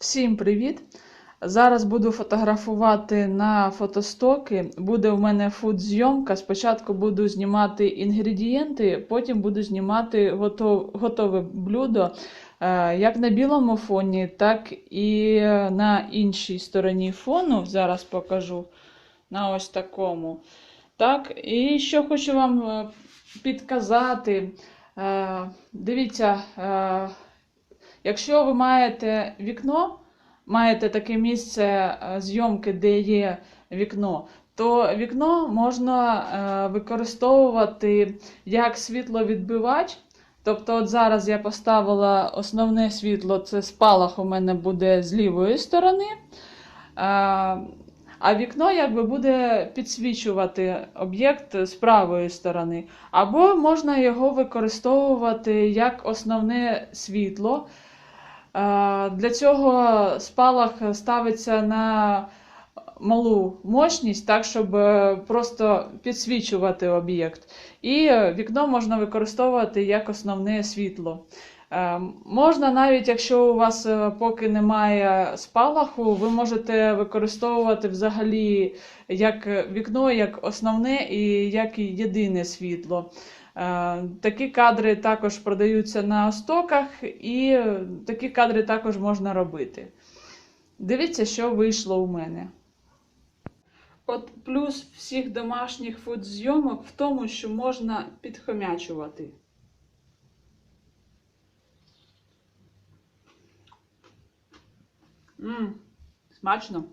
Всім привіт! Зараз буду фотографувати на фотостоки. Буде в мене фуд-зйомка. Спочатку буду знімати інгредієнти, потім буду знімати готов- готове блюдо е, як на білому фоні, так і на іншій стороні фону. Зараз покажу на ось такому. Так, і що хочу вам е, підказати. Е, Дивіться, якщо ви маєте вікно, маєте таке місце е, зйомки, де є вікно, то вікно можна е, використовувати як світловідбивач. Тобто, от зараз я поставила основне світло, це спалах у мене буде з лівої сторони. Е, А вікно якби буде підсвічувати об'єкт з правої сторони. Або можна його використовувати як основне світло. Е, Для цього спалах ставиться на малу мощність, так, щоб е, просто підсвічувати об'єкт. І е, вікно можна використовувати як основне світло. Е, Можна навіть, якщо у вас е, поки немає спалаху, ви можете використовувати взагалі як вікно, як основне і як і єдине світло. Е, Такі кадри також продаються на стоках, і такі кадри також можна робити. Дивіться, що вийшло у мене. От плюс всіх домашніх фудзйомок в тому, що можна підхомячувати. Мм, смачно.